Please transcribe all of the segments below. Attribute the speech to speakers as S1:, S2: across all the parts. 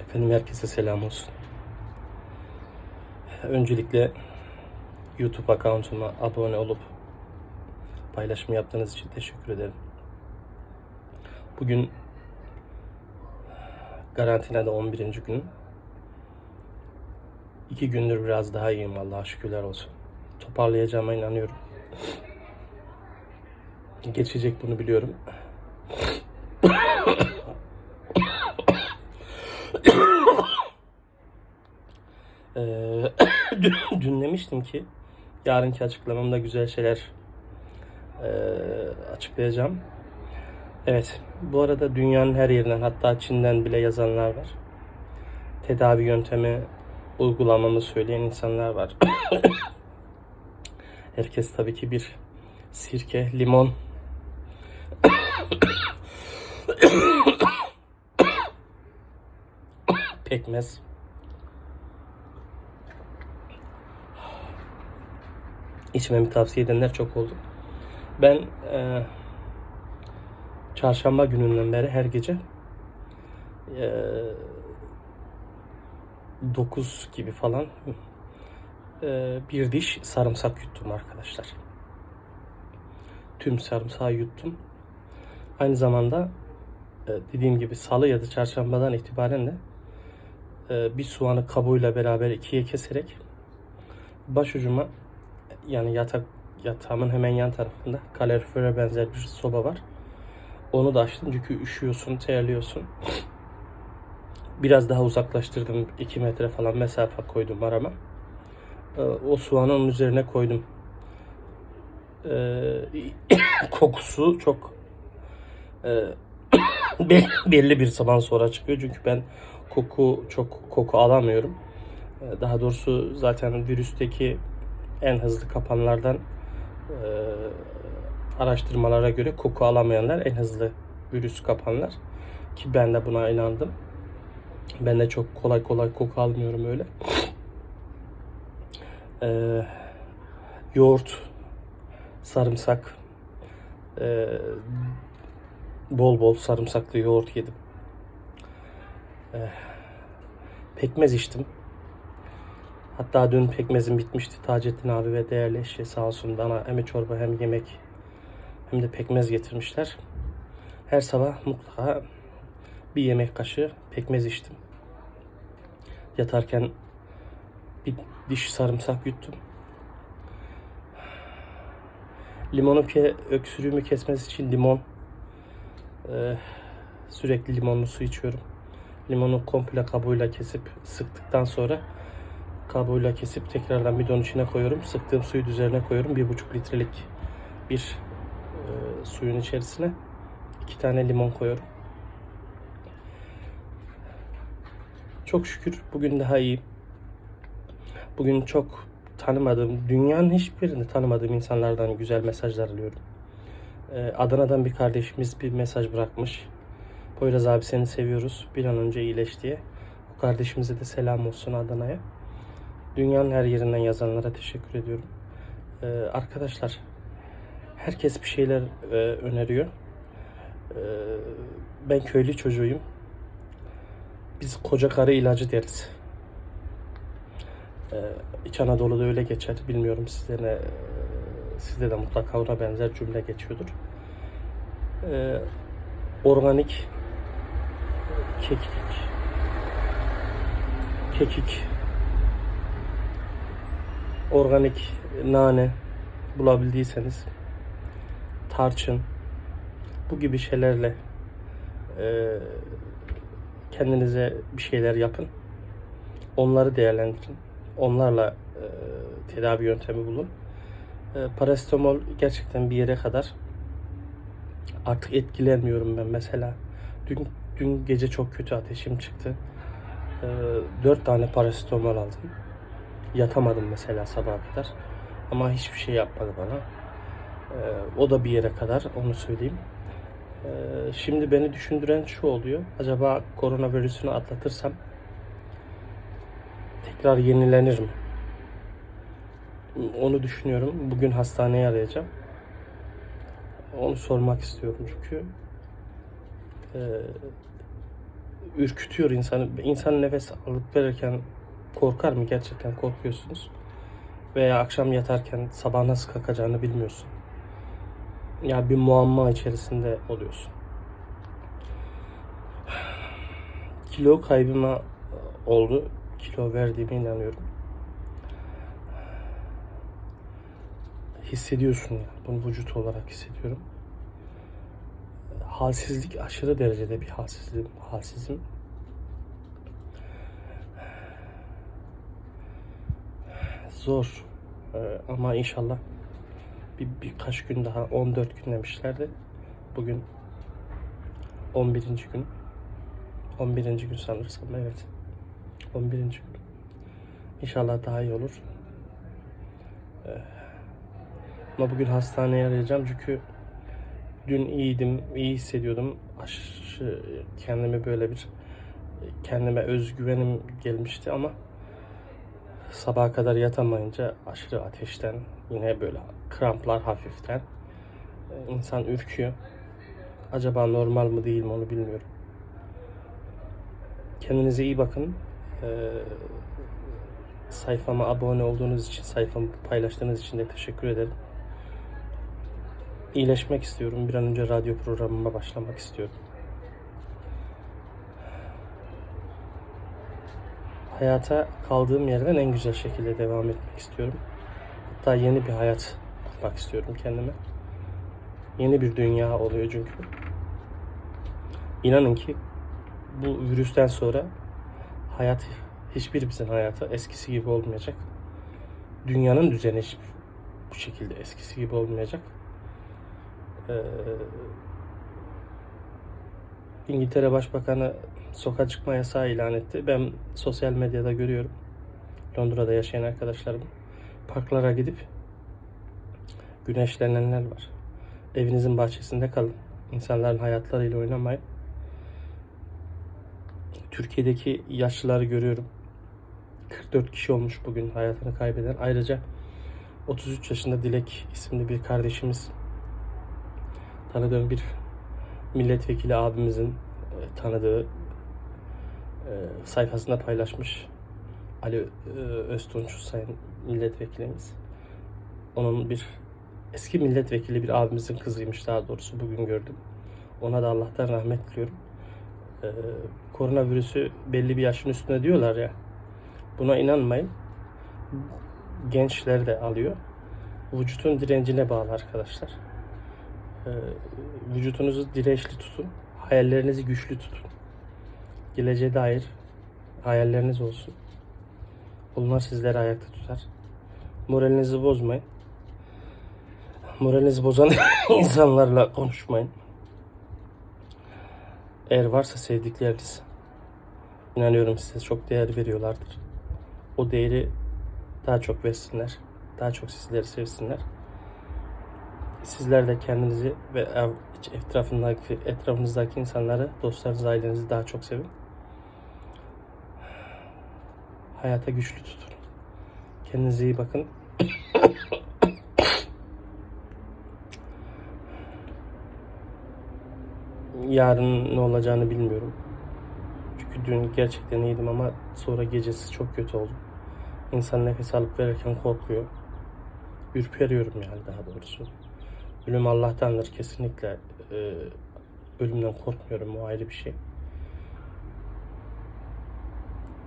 S1: Efendim herkese selam olsun. Öncelikle YouTube accountuma abone olup paylaşım yaptığınız için teşekkür ederim. Bugün karantinada 11. günüm. İki gündür biraz daha iyiyim Allah'a şükürler olsun. Toparlayacağıma inanıyorum. Geçecek bunu biliyorum. Ee, dün, demiştim ki yarınki açıklamamda güzel şeyler ee, açıklayacağım. Evet, bu arada dünyanın her yerinden hatta Çin'den bile yazanlar var. Tedavi yöntemi uygulamamı söyleyen insanlar var. Herkes tabii ki bir sirke, limon, pekmez, içmemi tavsiye edenler çok oldu. Ben e, çarşamba gününden beri her gece e, 9 gibi falan e, bir diş sarımsak yuttum arkadaşlar. Tüm sarımsağı yuttum. Aynı zamanda e, dediğim gibi salı ya da çarşambadan itibaren de e, bir soğanı kabuğuyla beraber ikiye keserek başucuma yani yatak yatağımın hemen yan tarafında kalorifere benzer bir soba var. Onu da açtım çünkü üşüyorsun, terliyorsun. Biraz daha uzaklaştırdım. 2 metre falan mesafe koydum arama. Ee, O soğanı onun üzerine koydum. Ee, kokusu çok e, be- belli bir zaman sonra çıkıyor. Çünkü ben koku çok koku alamıyorum. Ee, Daha doğrusu zaten virüsteki en hızlı kapanlardan e, araştırmalara göre koku alamayanlar en hızlı virüs kapanlar. Ki ben de buna inandım. Ben de çok kolay kolay koku almıyorum öyle. Ee, yoğurt, sarımsak, e, bol bol sarımsaklı yoğurt yedim. Ee, pekmez içtim. Hatta dün pekmezim bitmişti. Taceddin abi ve değerli eşi sağ olsun bana hem çorba hem yemek hem de pekmez getirmişler. Her sabah mutlaka bir yemek kaşığı pekmez içtim. Yatarken bir diş sarımsak yuttum. Limonu ke öksürüğümü kesmesi için limon eee, sürekli limonlu su içiyorum. Limonu komple kabuğuyla kesip sıktıktan sonra kabuğuyla kesip tekrardan bidon içine koyuyorum. Sıktığım suyu üzerine koyuyorum. Bir buçuk litrelik bir e, suyun içerisine iki tane limon koyuyorum. Çok şükür bugün daha iyi. Bugün çok tanımadığım, dünyanın hiçbirini tanımadığım insanlardan güzel mesajlar alıyorum. E, Adana'dan bir kardeşimiz bir mesaj bırakmış. Poyraz abi seni seviyoruz. Bir an önce iyileş diye. Bu kardeşimize de selam olsun Adana'ya. Dünyanın her yerinden yazanlara teşekkür ediyorum. Ee, arkadaşlar, herkes bir şeyler e, öneriyor. Ee, ben köylü çocuğuyum. Biz koca karı ilacı deriz. Ee, İç Anadolu'da öyle geçer. Bilmiyorum sizde ne, sizde de mutlaka ona benzer cümle geçiyordur. Ee, organik kekik kekik organik nane bulabildiyseniz tarçın bu gibi şeylerle e, kendinize bir şeyler yapın. Onları değerlendirin. Onlarla e, tedavi yöntemi bulun. E, parasetamol gerçekten bir yere kadar artık etkilenmiyorum ben mesela. Dün dün gece çok kötü ateşim çıktı. E, 4 tane parasetamol aldım. Yatamadım mesela sabaha kadar. Ama hiçbir şey yapmadı bana. Ee, o da bir yere kadar onu söyleyeyim. Ee, şimdi beni düşündüren şu oluyor. Acaba koronavirüsünü atlatırsam tekrar yenilenir mi? Onu düşünüyorum. Bugün hastaneye arayacağım. Onu sormak istiyorum çünkü. Ee, ürkütüyor insanı. İnsan nefes alıp verirken korkar mı? Gerçekten korkuyorsunuz. Veya akşam yatarken sabah nasıl kalkacağını bilmiyorsun. Ya bir muamma içerisinde oluyorsun. Kilo kaybıma oldu. Kilo verdiğime inanıyorum. Hissediyorsun ya. Bunu vücut olarak hissediyorum. Halsizlik aşırı derecede bir halsizlik, halsizim. Zor. Ee, ama inşallah bir birkaç gün daha 14 gün demişlerdi. Bugün 11. gün. 11. gün sanırsam evet. 11. gün. İnşallah daha iyi olur. Ee, ama bugün hastaneye arayacağım çünkü dün iyiydim, iyi hissediyordum. Aşırı kendimi böyle bir kendime özgüvenim gelmişti ama sabaha kadar yatamayınca aşırı ateşten yine böyle kramplar hafiften e, insan ürküyor. Acaba normal mı değil mi onu bilmiyorum. Kendinize iyi bakın. Ee, sayfama abone olduğunuz için, sayfamı paylaştığınız için de teşekkür ederim. İyileşmek istiyorum. Bir an önce radyo programıma başlamak istiyorum. Hayata kaldığım yerden en güzel şekilde devam etmek istiyorum. Hatta yeni bir hayat kurmak istiyorum kendime. Yeni bir dünya oluyor çünkü. İnanın ki bu virüsten sonra hayat hiçbirimizin hayatı eskisi gibi olmayacak. Dünyanın düzeni bu şekilde eskisi gibi olmayacak. Ee, İngiltere Başbakanı sokağa çıkma yasağı ilan etti. Ben sosyal medyada görüyorum. Londra'da yaşayan arkadaşlarım parklara gidip güneşlenenler var. Evinizin bahçesinde kalın. İnsanların hayatlarıyla oynamayın. Türkiye'deki yaşlıları görüyorum. 44 kişi olmuş bugün hayatını kaybeden. Ayrıca 33 yaşında Dilek isimli bir kardeşimiz tanıdığım bir milletvekili abimizin e, tanıdığı e, sayfasında paylaşmış. Ali e, Öztunç sayın milletvekilimiz. Onun bir eski milletvekili bir abimizin kızıymış daha doğrusu bugün gördüm. Ona da Allah'tan rahmet diliyorum. Ee, koronavirüsü belli bir yaşın üstüne diyorlar ya. Buna inanmayın. Gençler de alıyor. Vücutun direncine bağlı arkadaşlar. Ee, vücutunuzu dirençli tutun. Hayallerinizi güçlü tutun. Geleceğe dair hayalleriniz olsun. Bunlar sizleri ayakta tutar. Moralinizi bozmayın. Moralinizi bozan insanlarla konuşmayın. Eğer varsa sevdikleriniz, inanıyorum size çok değer veriyorlardır. O değeri daha çok versinler. Daha çok sizleri sevsinler. Sizler de kendinizi ve etrafındaki etrafınızdaki insanları, dostlarınızı, ailenizi daha çok sevin. Hayata güçlü tutun. Kendinize iyi bakın. Yarın ne olacağını bilmiyorum. Çünkü dün gerçekten iyiydim ama sonra gecesi çok kötü oldu. İnsan nefes alıp verirken korkuyor. Ürperiyorum yani daha doğrusu. Ölüm Allah'tandır kesinlikle. Ee, ölümden korkmuyorum o ayrı bir şey.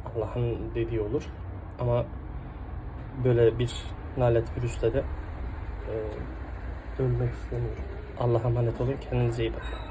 S1: Allah'ın dediği olur. Ama böyle bir nalet virüsle de e, ölmek istemiyorum. Allah'a emanet olun. Kendinize iyi bakın.